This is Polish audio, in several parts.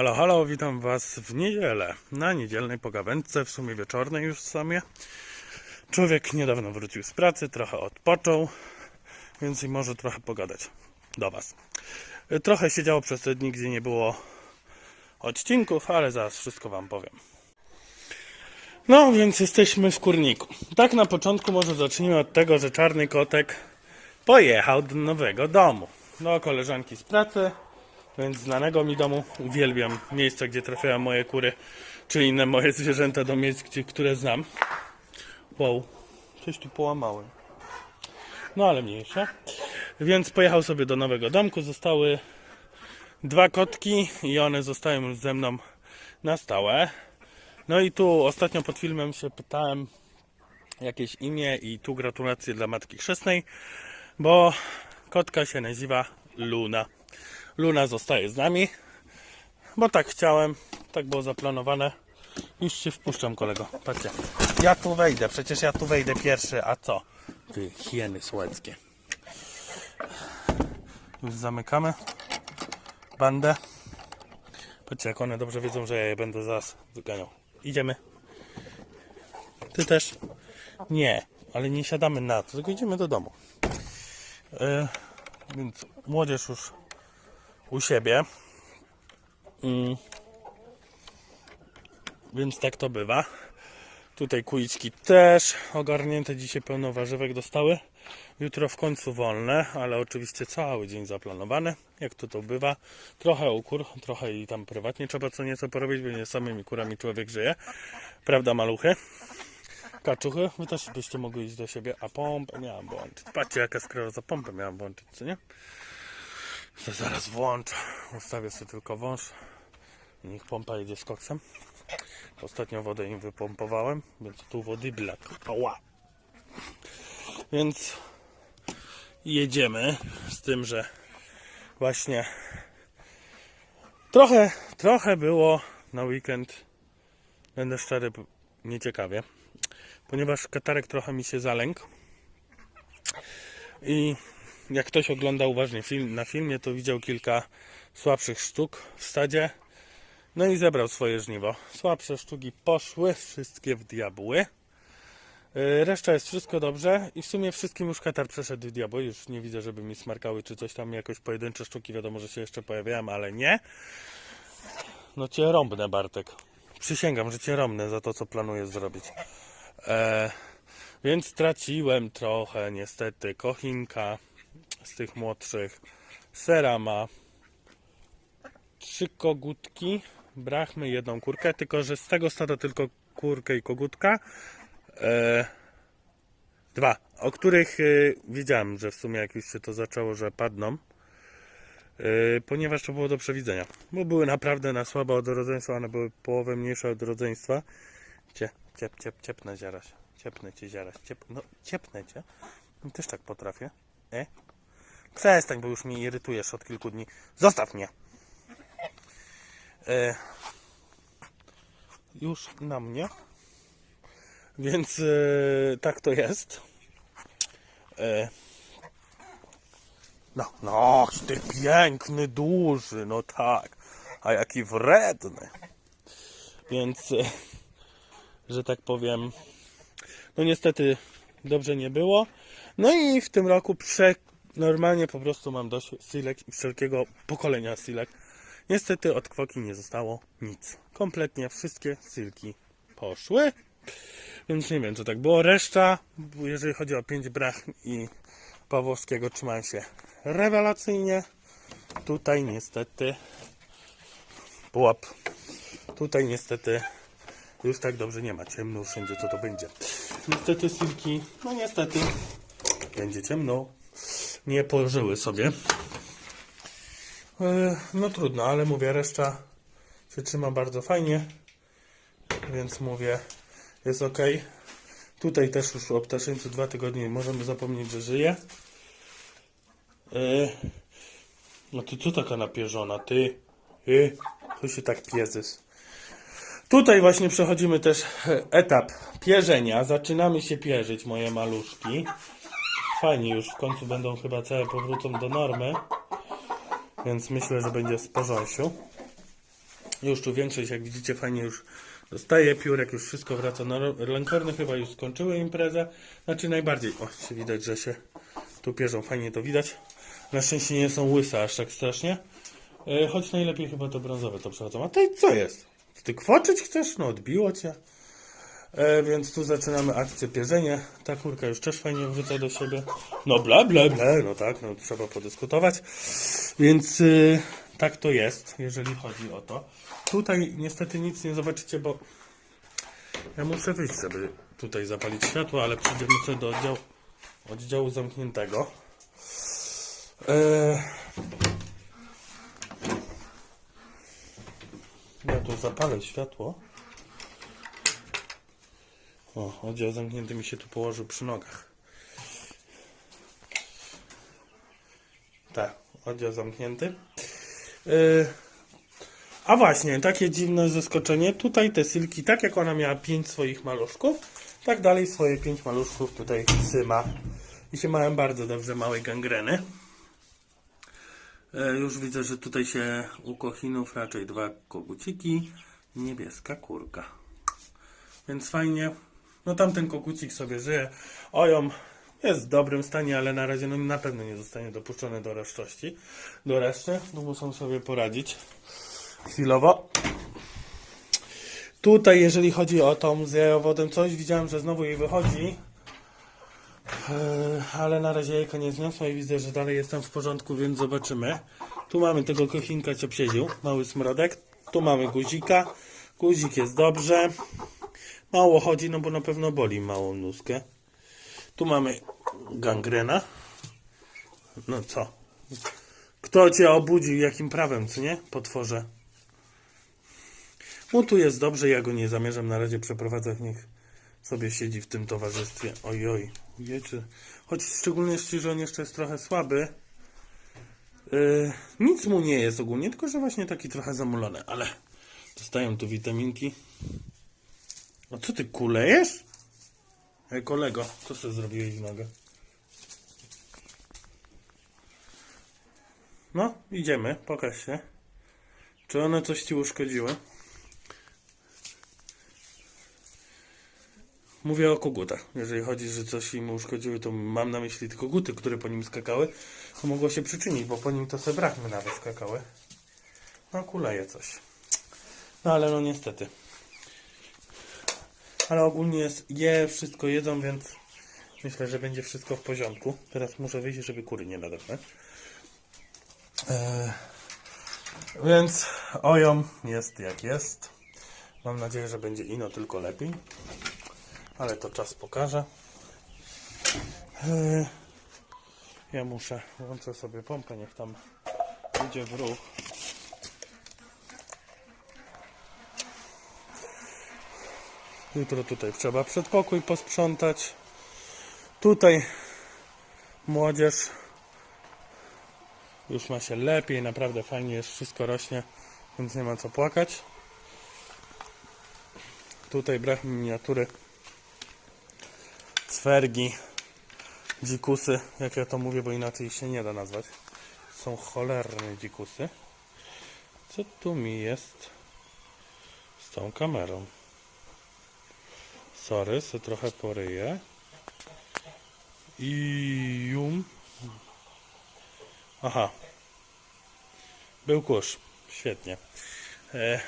Halo, halo, witam Was w niedzielę. Na niedzielnej pogawędce, w sumie wieczornej już w sumie. Człowiek niedawno wrócił z pracy, trochę odpoczął, więc i może trochę pogadać do Was. Trochę się działo przez te dni, gdzie nie było odcinków, ale zaraz wszystko Wam powiem. No, więc jesteśmy w kurniku. Tak na początku może zacznijmy od tego, że czarny kotek pojechał do nowego domu. Do koleżanki z pracy, więc znanego mi domu. Uwielbiam miejsca, gdzie trafiają moje kury, czy inne moje zwierzęta do miejsc, które znam. Wow, coś tu połamałem. No ale mniejsza. Więc pojechał sobie do nowego domku. Zostały dwa kotki i one zostają już ze mną na stałe. No i tu ostatnio pod filmem się pytałem jakieś imię i tu gratulacje dla matki chrzestnej, bo kotka się nazywa Luna. Luna zostaje z nami, bo tak chciałem, tak było zaplanowane. Już się wpuszczam kolego, patrzcie. Ja tu wejdę, przecież ja tu wejdę pierwszy, a co? Wy hieny słeckie. Już zamykamy bandę. Patrzcie, jak one dobrze wiedzą, że ja je będę zaraz wyganiał. Idziemy. Ty też? Nie, ale nie siadamy na to, tylko idziemy do domu. E, więc młodzież już u siebie. Mm. Więc tak to bywa. Tutaj kuliczki też ogarnięte. Dzisiaj pełno warzywek dostały. Jutro w końcu wolne, ale oczywiście cały dzień zaplanowany. Jak to to bywa. Trochę u kur, trochę i tam prywatnie trzeba co nieco porobić, bo nie samymi kurami człowiek żyje. Prawda, maluchy? Kaczuchy, wy też byście mogli iść do siebie, a pompę miałam włączyć. Patrzcie, jaka skleroza pompę miałam włączyć, co nie? To zaraz włączę. Ustawię sobie tylko wąż. Niech pompa jedzie z koksem. Ostatnio wodę im wypompowałem, więc tu wody blak. Ała. Więc jedziemy z tym, że właśnie trochę, trochę było na weekend, będę szczery, nieciekawie, ponieważ katarek trochę mi się zalękł i jak ktoś ogląda uważnie film, na filmie, to widział kilka słabszych sztuk w stadzie. No i zebrał swoje żniwo. Słabsze sztuki poszły, wszystkie w diabły. Yy, Reszta jest wszystko dobrze i w sumie wszystkim już katar przeszedł w diabły. Już nie widzę, żeby mi smarkały czy coś tam, jakoś pojedyncze sztuki. Wiadomo, że się jeszcze pojawiają, ale nie. No cię rąbnę, Bartek. Przysięgam, że cię rąbnę za to, co planuję zrobić. E, więc straciłem trochę, niestety, kochinka z tych młodszych, serama, trzy kogutki, brachmy, jedną kurkę, tylko że z tego stada tylko kurkę i kogutka. E, dwa, o których e, wiedziałem, że w sumie jak już się to zaczęło, że padną. E, ponieważ to było do przewidzenia. Bo były naprawdę na słabe od rodzeństwa, one były połowę mniejsze od rodzeństwa. Cie, ciep, ciep, ciepnę ziaraś. Ciepnę cię ziaraś. Ciep, no, ciepnę cię. Też tak potrafię. E? Przestań, bo już mnie irytujesz od kilku dni. Zostaw mnie! E, już na mnie. Więc e, tak to jest. E, no, no, ty piękny, duży, no tak. A jaki wredny. Więc, że tak powiem, no niestety dobrze nie było. No i w tym roku prze, normalnie po prostu mam dość silek i wszelkiego pokolenia silek. Niestety od kwoki nie zostało nic. Kompletnie wszystkie silki poszły. Więc nie wiem co tak było. Reszta, jeżeli chodzi o 5 brachm i Pawłowskiego, trzymają się rewelacyjnie. Tutaj niestety pułap. Tutaj niestety już tak dobrze nie ma. Ciemno wszędzie co to będzie. Niestety silki, no niestety będzie ciemno. Nie położyły sobie. E, No trudno, ale mówię, reszta się trzyma bardzo fajnie. Więc mówię, jest ok. Tutaj też już o ptaszyńcu dwa tygodnie możemy zapomnieć, że żyje. Yy, no ty co taka napierzona, ty? Ty? Tu się tak piezesz. Tutaj właśnie przechodzimy też e, etap pierzenia. Zaczynamy się pierzyć, moje maluszki. Fajnie, już w końcu będą chyba całe powrócą do normy. Więc myślę, że będzie porządku. Już tu większość, jak widzicie, fajnie już dostaje piórek, już wszystko wraca na lękorny, chyba już skończyły imprezę. Znaczy najbardziej, o, się widać, że się tu pierzą, fajnie to widać. Na szczęście nie są łyse aż tak strasznie. E, choć najlepiej chyba to brązowe to przechodzą. A ty co jest? Ty kwoczyć chcesz? No odbiło cię. E, więc tu zaczynamy akcję pierzenia. Ta kurka już też fajnie wróca do siebie. No bla bla bla, no tak, no trzeba podyskutować. Więc y, tak to jest, jeżeli chodzi o to. Tutaj niestety nic nie zobaczycie, bo ja muszę wyjść, żeby tutaj zapalić światło, ale przejdziemy sobie do oddziału, oddziału zamkniętego. E, ja tu zapalę światło. O, oddział zamknięty mi się tu położył przy nogach. Tak, oddział zamknięty. Yy, a właśnie, takie dziwne zaskoczenie. Tutaj te sylki, tak jak ona miała pięć swoich maluszków, tak dalej swoje pięć maluszków tutaj syma. I się mają bardzo dobrze małej gangreny. E, Już widzę, że tutaj się u kochinów raczej dwa koguciki, niebieska kurka. Więc fajnie. No tamten kogucik sobie żyje. Ojom jest w dobrym stanie, ale na razie no, na pewno nie zostanie dopuszczony do resztości. Do reszty, no muszą sobie poradzić chwilowo. Tutaj, jeżeli chodzi o tą z jajowodem, coś widziałem, że znowu jej wychodzi. Eee, ale na razie jajka nie zniosła i widzę, że dalej jestem w porządku, więc zobaczymy. Tu mamy tego kochinka, co mały smrodek. Tu mamy guzika. Guzik jest dobrze. Mało chodzi, no bo na pewno boli małą nóżkę. Tu mamy gangrena. No co? Kto cię obudził? Jakim prawem, co nie? Potworze. Mu tu jest dobrze, ja go nie zamierzam na razie przeprowadzać, niech sobie siedzi w tym towarzystwie. Ojoj, wiecie. Choć szczególnie jeśli, że on jeszcze jest trochę słaby. Yy, nic mu nie jest ogólnie, tylko że właśnie taki trochę zamulony, ale dostają tu witaminki. A co ty kulejesz? Ej kolego, co sobie zrobiłeś w nogę? No, idziemy, pokaż się. Czy one coś ci uszkodziły? Mówię o kogutach. Jeżeli chodzi, że coś im uszkodziły, to mam na myśli te koguty, które po nim skakały. To mogło się przyczynić, bo po nim to se brachmy nawet skakały. No, kuleje coś. No, ale no niestety. Ale ogólnie je, wszystko jedzą, więc myślę, że będzie wszystko w porządku. Teraz muszę wyjść, żeby kury nie nadepnąć. Eee, więc ojom jest jak jest. Mam nadzieję, że będzie ino tylko lepiej. Ale to czas pokaże. Eee, ja muszę, włączę sobie pompę, niech tam idzie w ruch. Jutro tutaj trzeba przedpokój posprzątać. Tutaj młodzież już ma się lepiej, naprawdę fajnie jest, wszystko rośnie, więc nie ma co płakać. Tutaj brak miniatury, cwergi, dzikusy, jak ja to mówię, bo inaczej się nie da nazwać. Są cholerne dzikusy. Co tu mi jest z tą kamerą? Sorry, se trochę poryję. I jum. Aha. Był kurz. Świetnie. E,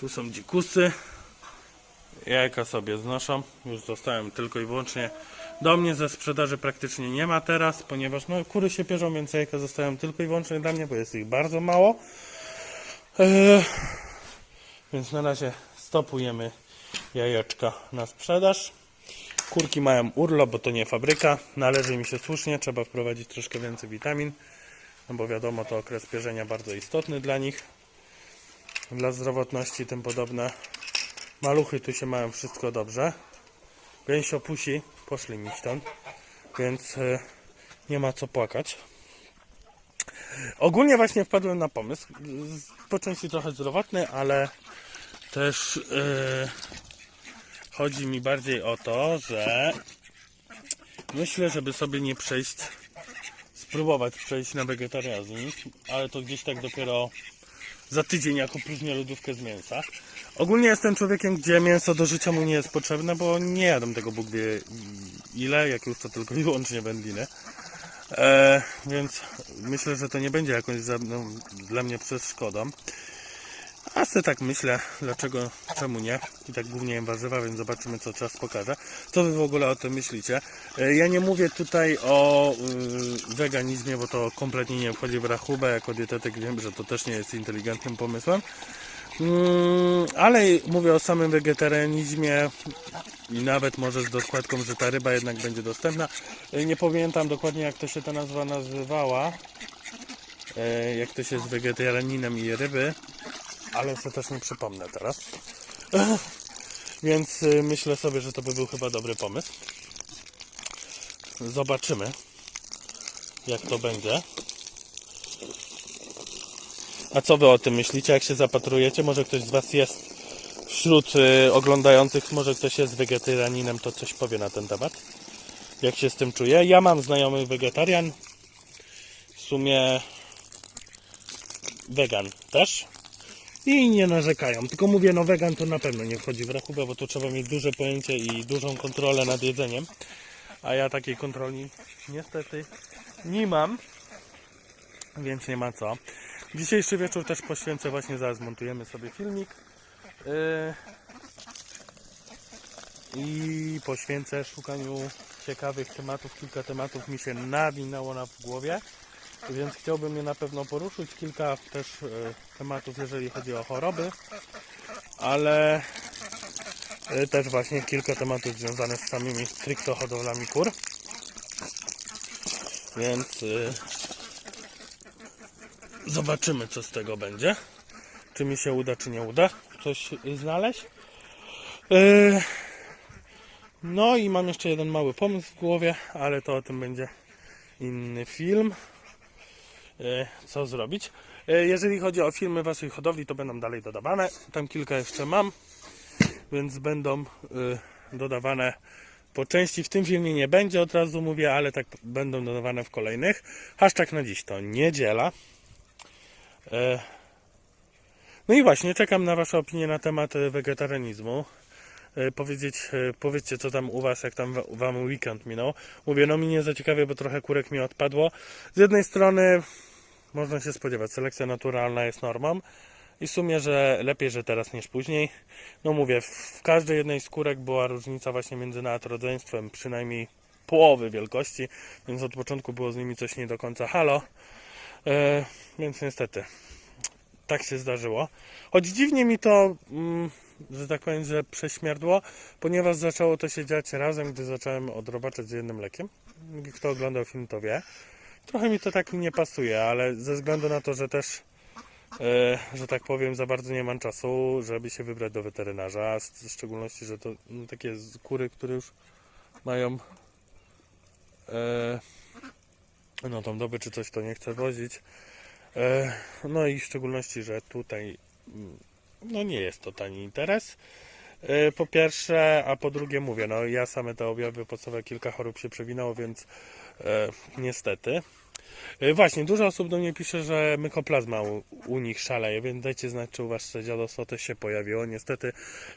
tu są dzikusy. Jajka sobie znoszą. Już zostałem tylko i wyłącznie. Do mnie ze sprzedaży praktycznie nie ma teraz, ponieważ no, kury się pierzą, więc jajka zostają tylko i wyłącznie dla mnie, bo jest ich bardzo mało. E, więc na razie stopujemy jajeczka na sprzedaż. Kurki mają urlop, bo to nie fabryka. Należy mi się słusznie, trzeba wprowadzić troszkę więcej witamin, no bo wiadomo, to okres pierzenia bardzo istotny dla nich, dla zdrowotności i tym podobne. Maluchy tu się mają wszystko dobrze. Gęsiopusi poszli mi stąd, więc e, nie ma co płakać. Ogólnie właśnie wpadłem na pomysł, po części trochę zdrowotny, ale też yy, chodzi mi bardziej o to, że myślę, żeby sobie nie przejść, spróbować przejść na wegetarianizm, ale to gdzieś tak dopiero za tydzień, jak opróżnię lodówkę z mięsa. Ogólnie jestem człowiekiem, gdzie mięso do życia mu nie jest potrzebne, bo nie jadam tego Bóg wie ile, jak już to tylko i wyłącznie wędliny. E, więc myślę, że to nie będzie jakąś za, no, dla mnie przeszkodą. A sobie tak myślę, dlaczego, czemu nie? I tak głównie warzywa, więc zobaczymy, co czas pokaże. Co wy w ogóle o tym myślicie? E, Ja nie mówię tutaj o y, weganizmie, bo to kompletnie nie wchodzi w rachubę. Jako dietetyk wiem, że to też nie jest inteligentnym pomysłem. Mm, ale mówię o samym wegetarianizmie i nawet może z dokładką, że ta ryba jednak będzie dostępna. E, Nie pamiętam dokładnie jak to się ta nazwa nazywała. E, Jak to się z wegetarianinem i ryby, ale sobie też nie przypomnę teraz. Więc y, myślę sobie, że to by był chyba dobry pomysł. Zobaczymy, jak to będzie. A co wy o tym myślicie, jak się zapatrujecie? Może ktoś z was jest wśród y, oglądających, może ktoś jest wegetarianinem, to coś powie na ten temat. Jak się z tym czuje? Ja mam znajomych wegetarian. W sumie wegan też. I nie narzekają. Tylko mówię, no wegan to na pewno nie wchodzi w rachubę, bo tu trzeba mieć duże pojęcie i dużą kontrolę nad jedzeniem. A ja takiej kontroli niestety nie mam. Więc nie ma co. Dzisiejszy wieczór też poświęcę właśnie, zaraz montujemy sobie filmik. Yy, I poświęcę szukaniu ciekawych tematów. Kilka tematów mi się nawinęło na w głowie. Więc chciałbym je na pewno poruszyć. Kilka też e, tematów, jeżeli chodzi o choroby, ale e, też właśnie kilka tematów związanych z samymi stricte hodowlami kur. Więc e, zobaczymy, co z tego będzie. Czy mi się uda, czy nie uda coś znaleźć. No i mam jeszcze jeden mały pomysł w głowie, ale to o tym będzie inny film co zrobić. E, Jeżeli chodzi o filmy waszej hodowli, to będą dalej dodawane. Tam kilka jeszcze mam, więc będą e, dodawane po części. W tym filmie nie będzie, od razu mówię, ale tak będą dodawane w kolejnych. Hashtag na dziś to niedziela. E, No i właśnie, czekam na wasze opinie na temat e, wegetarianizmu. E, Powiedzieć, e, powiedzcie co tam u was, jak tam wa- wam weekend minął. Mówię, no mi nie za ciekawie, bo trochę kurek mi odpadło. Z jednej strony można się spodziewać, selekcja naturalna jest normą i w sumie, że lepiej, że teraz niż później. No mówię, w każdej jednej z kurek była różnica właśnie między nadrodzeństwem, przynajmniej połowy wielkości, więc od początku było z nimi coś nie do końca halo. E, więc niestety, tak się zdarzyło. Choć dziwnie mi to, mm, że tak powiem, że prześmierdło, ponieważ zaczęło to się dziać razem, gdy zacząłem odrobaczać z jednym lekiem. Kto oglądał film, to wie. Trochę mi to tak nie pasuje, ale ze względu na to, że też, e, że tak powiem, za bardzo nie mam czasu, żeby się wybrać do weterynarza, w szczególności, że to no, takie kury, które już mają e, no tą dobę czy coś, to nie chcę wozić. E, no i w szczególności, że tutaj mm, no nie jest to tani interes. E, Po pierwsze, a po drugie mówię, no ja same te objawy podstawowe kilka chorób się przewinęło, więc e, niestety. E, Właśnie, dużo osób do mnie pisze, że mykoplazma u, u nich szaleje, więc dajcie znać, czy u Was dziadostwo też się pojawiło. Niestety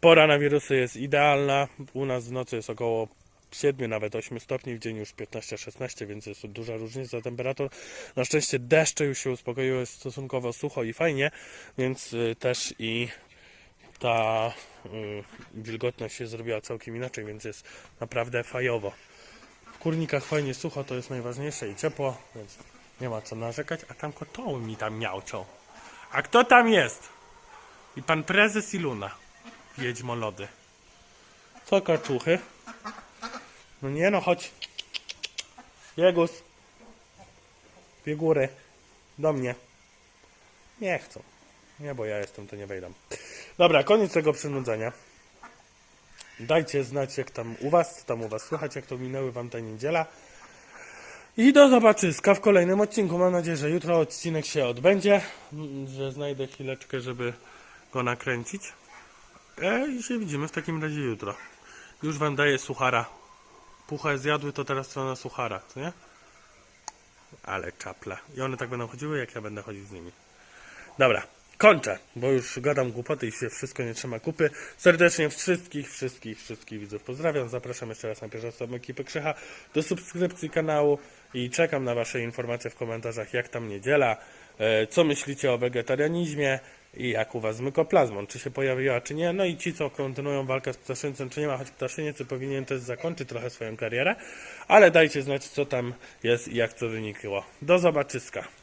pora na wirusy jest idealna. U nas w nocy jest około 7, nawet 8 stopni, w dzień już 15-16, więc jest duża różnica temperatur. Na szczęście deszcze już się uspokoiły, jest stosunkowo sucho i fajnie, więc y, też i ta y, wilgotność się zrobiła całkiem inaczej, więc jest naprawdę fajowo. W kurnikach fajnie sucho, to jest najważniejsze i ciepło, więc nie ma co narzekać, a tam kotoły mi tam miałczą. A kto tam jest? I pan prezes i Luna. Wiedźmo lody. Co kaczuchy? No nie no, chodź. Biegus. Biegury. Do mnie. Nie chcą. Nie, bo ja jestem, to nie wejdę. Dobra, koniec tego przynudzenia. Dajcie znać, jak tam u was, co tam u was słychać, jak to minęły wam ta niedziela. I do zobaczyska w kolejnym odcinku. Mam nadzieję, że jutro odcinek się odbędzie, że znajdę chwileczkę, żeby go nakręcić. E, I się widzimy w takim razie jutro. Już wam daję suchara. Puchę zjadły, to teraz strona suchara, co nie? Ale czaple. I one tak będą chodziły, jak ja będę chodzić z nimi. Dobra, kończę, bo już gadam głupoty i się wszystko nie trzyma kupy. Serdecznie wszystkich, wszystkich, wszystkich widzów pozdrawiam. Zapraszam jeszcze raz na pierwszą ekipy Krzycha do subskrypcji kanału i czekam na Wasze informacje w komentarzach, jak tam niedziela, e, co myślicie o wegetarianizmie i jak u Was z mykoplazmą, czy się pojawiła, czy nie. No i ci, co kontynuują walkę z ptaszyńcem, czy nie ma, choć ptaszyniec powinien też zakończyć trochę swoją karierę, ale dajcie znać, co tam jest i jak to wynikło. Do zobaczyska.